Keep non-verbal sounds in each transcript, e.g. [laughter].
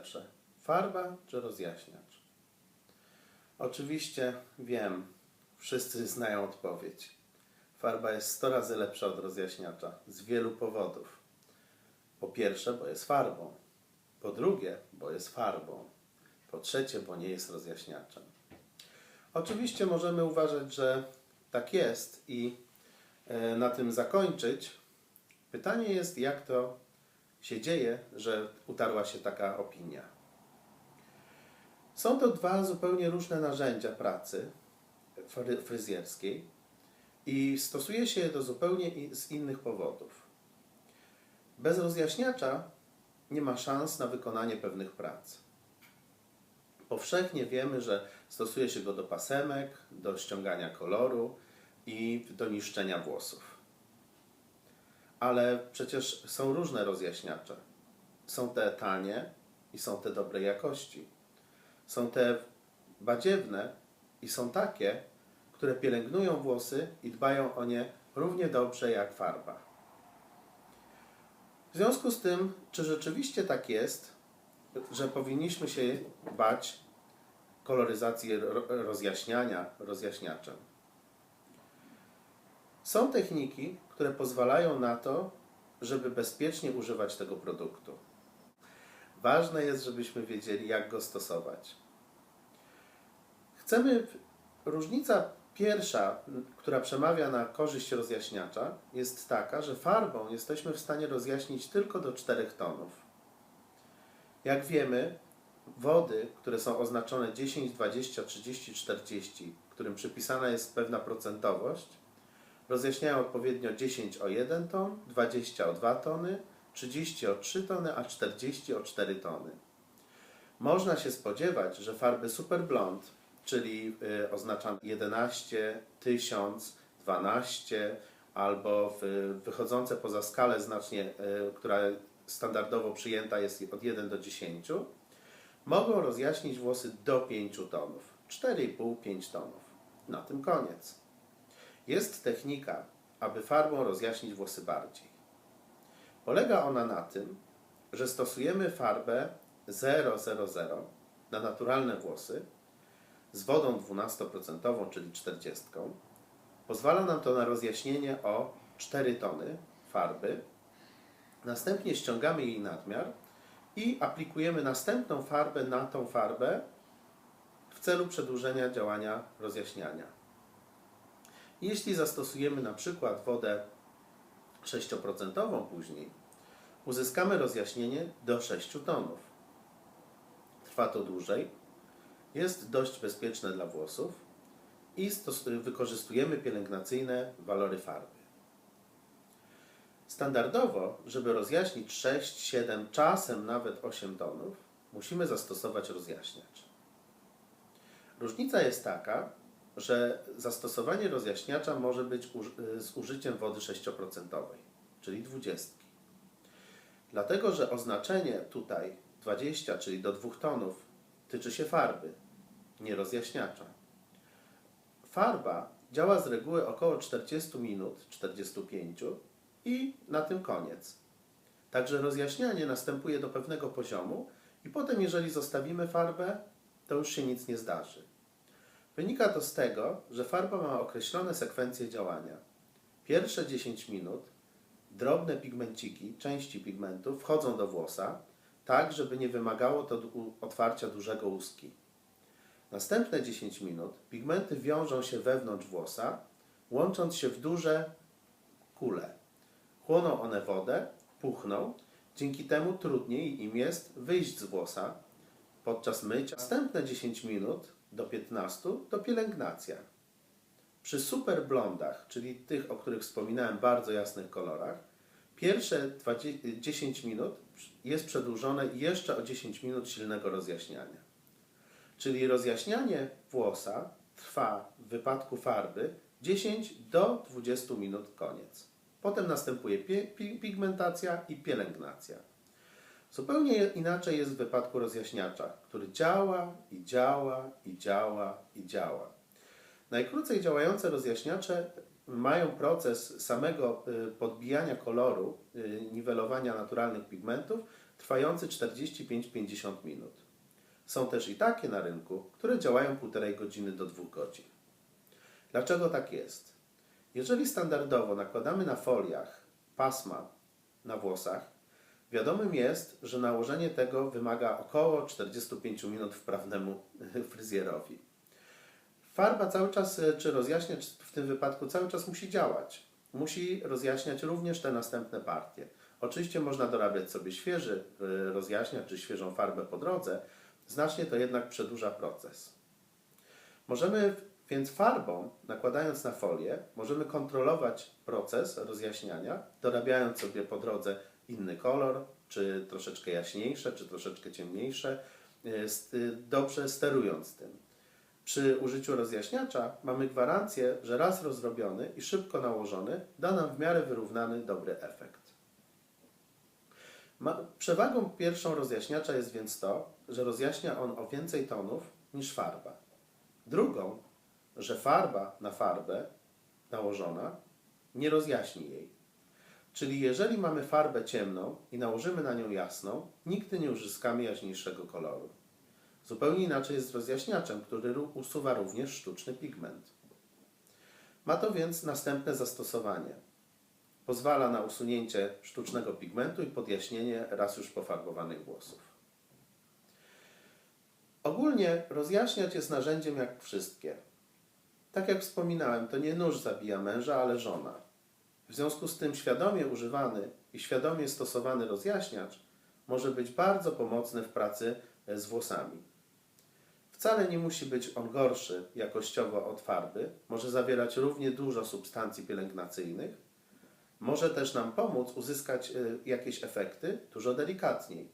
lepsze? Farba czy rozjaśniacz? Oczywiście wiem, wszyscy znają odpowiedź. Farba jest 100 razy lepsza od rozjaśniacza z wielu powodów. Po pierwsze, bo jest farbą. Po drugie, bo jest farbą. Po trzecie, bo nie jest rozjaśniaczem. Oczywiście możemy uważać, że tak jest i e, na tym zakończyć. Pytanie jest, jak to się dzieje, że utarła się taka opinia. Są to dwa zupełnie różne narzędzia pracy fry- fryzjerskiej i stosuje się je do zupełnie z innych powodów. Bez rozjaśniacza nie ma szans na wykonanie pewnych prac. Powszechnie wiemy, że stosuje się go do pasemek, do ściągania koloru i do niszczenia włosów. Ale przecież są różne rozjaśniacze. Są te tanie i są te dobrej jakości. Są te badziewne i są takie, które pielęgnują włosy i dbają o nie równie dobrze jak farba. W związku z tym, czy rzeczywiście tak jest, że powinniśmy się bać koloryzacji ro- rozjaśniania rozjaśniaczem? Są techniki, które pozwalają na to, żeby bezpiecznie używać tego produktu. Ważne jest, żebyśmy wiedzieli, jak go stosować. Chcemy. Różnica pierwsza, która przemawia na korzyść rozjaśniacza, jest taka, że farbą jesteśmy w stanie rozjaśnić tylko do 4 tonów. Jak wiemy, wody, które są oznaczone 10, 20, 30, 40, którym przypisana jest pewna procentowość, rozjaśniają odpowiednio 10 o 1 ton, 20 o 2 tony, 30 o 3 tony, a 40 o 4 tony. Można się spodziewać, że farby Super Blond, czyli y, oznaczam 11, 1000, 12 albo wychodzące poza skalę znacznie, y, która standardowo przyjęta jest od 1 do 10, mogą rozjaśnić włosy do 5 tonów. 4,5-5 tonów. Na tym koniec. Jest technika, aby farbą rozjaśnić włosy bardziej. Polega ona na tym, że stosujemy farbę 000 na naturalne włosy z wodą 12%, czyli 40. Pozwala nam to na rozjaśnienie o 4 tony farby. Następnie ściągamy jej nadmiar i aplikujemy następną farbę na tą farbę w celu przedłużenia działania rozjaśniania. Jeśli zastosujemy na przykład wodę 6% później, uzyskamy rozjaśnienie do 6 tonów. Trwa to dłużej, jest dość bezpieczne dla włosów i wykorzystujemy pielęgnacyjne walory farby. Standardowo, żeby rozjaśnić 6, 7, czasem nawet 8 tonów, musimy zastosować rozjaśniacz. Różnica jest taka, że zastosowanie rozjaśniacza może być y, z użyciem wody 6%, czyli 20. Dlatego, że oznaczenie tutaj 20, czyli do 2 tonów, tyczy się farby, nie rozjaśniacza. Farba działa z reguły około 40 minut, 45 i na tym koniec. Także rozjaśnianie następuje do pewnego poziomu i potem, jeżeli zostawimy farbę, to już się nic nie zdarzy. Wynika to z tego, że farba ma określone sekwencje działania. Pierwsze 10 minut drobne pigmenciki, części pigmentu wchodzą do włosa, tak żeby nie wymagało to otwarcia dużego łuski. Następne 10 minut pigmenty wiążą się wewnątrz włosa, łącząc się w duże kule. Chłoną one wodę, puchną, dzięki temu trudniej im jest wyjść z włosa podczas mycia. Następne 10 minut do 15 to pielęgnacja. Przy super blondach, czyli tych, o których wspominałem, bardzo jasnych kolorach, pierwsze 20, 10 minut jest przedłużone jeszcze o 10 minut silnego rozjaśniania. Czyli rozjaśnianie włosa trwa w wypadku farby 10 do 20 minut koniec. Potem następuje pigmentacja i pielęgnacja. Zupełnie inaczej jest w wypadku rozjaśniacza, który działa i działa i działa i działa. Najkrócej działające rozjaśniacze mają proces samego y, podbijania koloru, y, niwelowania naturalnych pigmentów, trwający 45-50 minut. Są też i takie na rynku, które działają 1,5 godziny do 2 godzin. Dlaczego tak jest? Jeżeli standardowo nakładamy na foliach pasma na włosach, wiadomym jest, że nałożenie tego wymaga około 45 minut wprawnemu [laughs] fryzjerowi. Farba cały czas, e, czy rozjaśniacz w tym wypadku cały czas musi działać. Musi rozjaśniać również te następne partie. Oczywiście można dorabiać sobie świeży e, rozjaśniacz czy świeżą farbę po drodze, znacznie to jednak przedłuża proces. Możemy więc farbą, nakładając na folię, możemy kontrolować proces rozjaśniania, dorabiając sobie po drodze inny kolor, czy troszeczkę jaśniejsze, czy troszeczkę ciemniejsze, e, dobrze sterując tym. Przy użyciu rozjaśniacza mamy gwarancję, że raz rozrobiony i szybko nałożony da nam w miarę wyrównany dobry efekt. Przewagą pierwszą rozjaśniacza jest więc to, że rozjaśnia on o więcej tonów niż farba. Drugą, że farba na farbę nałożona nie rozjaśni jej. Czyli jeżeli mamy farbę ciemną i nałożymy na nią jasną, nigdy nie uzyskamy jaśniejszego koloru. Zupełnie inaczej jest z rozjaśniaczem, który usuwa również sztuczny pigment. Ma to więc następne zastosowanie. Pozwala na usunięcie sztucznego pigmentu i podjaśnienie raz już pofarbowanych włosów. Ogólnie rozjaśniacz jest narzędziem jak wszystkie. Tak jak wspominałem, to nie nóż zabija męża, ale żona. W związku z tym świadomie używany i świadomie stosowany rozjaśniacz może być bardzo pomocny w pracy e, z włosami. Wcale nie musi być on gorszy jakościowo od farby, może zawierać równie dużo substancji pielęgnacyjnych, może też nam pomóc uzyskać y, jakieś efekty dużo delikatniej.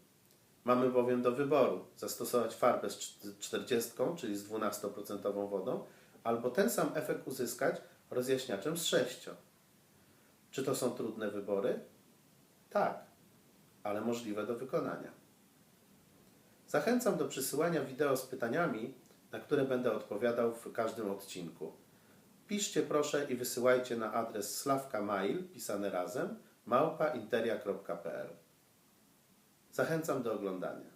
Mamy bowiem do wyboru zastosować farbę z cz- 40, czyli z 12% wodą, albo ten sam efekt uzyskać rozjaśniaczem z 6. Czy to są trudne wybory? Tak, ale możliwe do wykonania. Zachęcam do przysyłania wideo z pytaniami, na które będę odpowiadał w każdym odcinku. Piszcie proszę i wysyłajcie na adres slawkamail, pisane razem, małpainteria.pl. Zachęcam do oglądania.